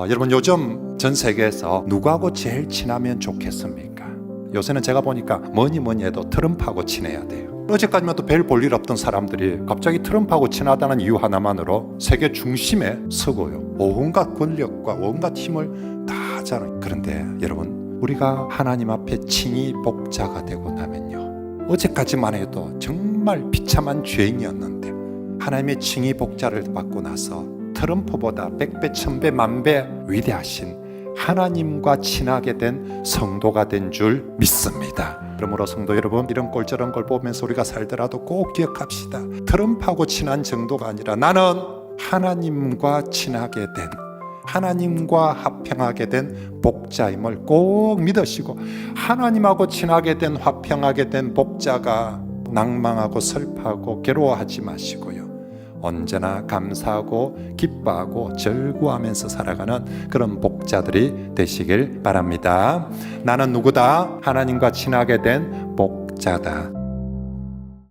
어, 여러분 요즘 전 세계에서 누구하고 제일 친하면 좋겠습니까? 요새는 제가 보니까 뭐니 뭐니 해도 트럼프하고 친해야 돼요. 어제까지만 또 별 볼 일 없던 사람들이 갑자기 트럼프하고 친하다는 이유 하나만으로 세계 중심에 서고요. 온갖 권력과 온갖 힘을 다 하잖아요. 그런데 여러분 우리가 하나님 앞에 칭의 복자가 되고 나면요. 어제까지만 해도 정말 비참한 죄인이었는데 하나님의 칭의 복자를 받고 나서 트럼프보다 백배 천배 만배 위대하신 하나님과 친하게 된 성도가 된 줄 믿습니다. 그러므로 성도 여러분 이런 꼴 저런 걸 보면서 우리가 살더라도 꼭 기억합시다. 트럼프하고 친한 정도가 아니라 나는 하나님과 친하게 된 하나님과 합평하게 된 복자임을 꼭 믿으시고 하나님하고 친하게 된 화평하게 된 복자가 낭망하고 슬퍼하고 괴로워하지 마시고요. 언제나 감사하고 기뻐하고 절구하면서 살아가는 그런 복자들이 되시길 바랍니다. 나는 누구다? 하나님과 친하게 된 복자다.